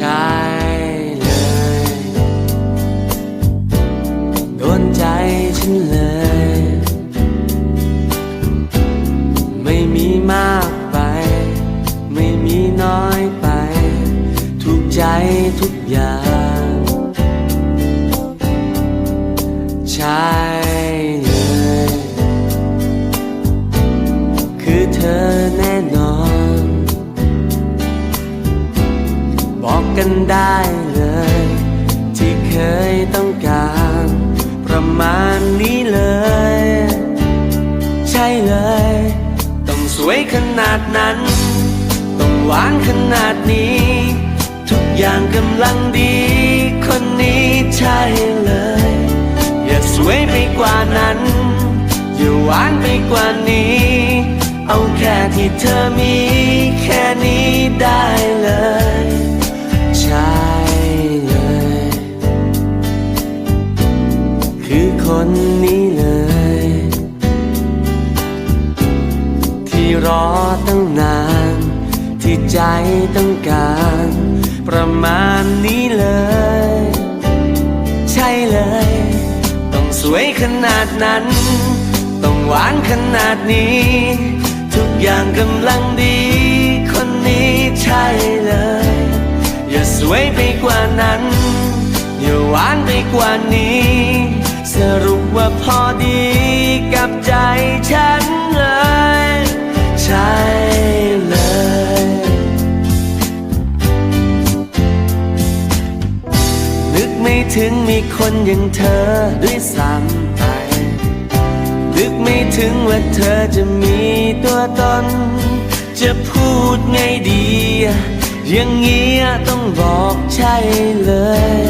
ใช่เลย โดนใจฉันเลย ไม่มีมากไป ไม่มีน้อยไปถูกใจทุกอย่าง ใช่เลย คือเธอแน่นอน กันได้เลย ที่เคยต้องการ ประมาณนี้เลย ใช่เลย ต้องสวยขนาดนั้น ต้องหวานขนาดนี้ ทุกอย่างกำลังดี คนนี้ใช่เลย อย่าสวยไปกว่านั้น อย่าหวานไปกว่านี้ เอาแค่ที่เธอมี คนนี้เลย ที่รอตั้งนาน ที่ใจต้องการ ประมาณนี้เลย ใช่เลย ต้องสวยขนาดนั้น ต้องหวานขนาดนี้ ทุกอย่างกำลังดี คนนี้ใช่เลย อย่าสวยไปกว่านั้น อย่าหวานไปกว่านี้ รุปว่าพอดีกับใจฉันเลยใช่เลยนึกไม่ถึงมีคนอย่างเธอด้วยซ้ำไปนึกไม่ถึงว่าเธอจะมีตัวตน จะพูดไงดี อย่างเงี้ยต้องบอกใช่เลย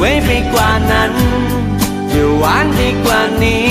วยไปกว่านั้นอย่าหวานไปกว่านี้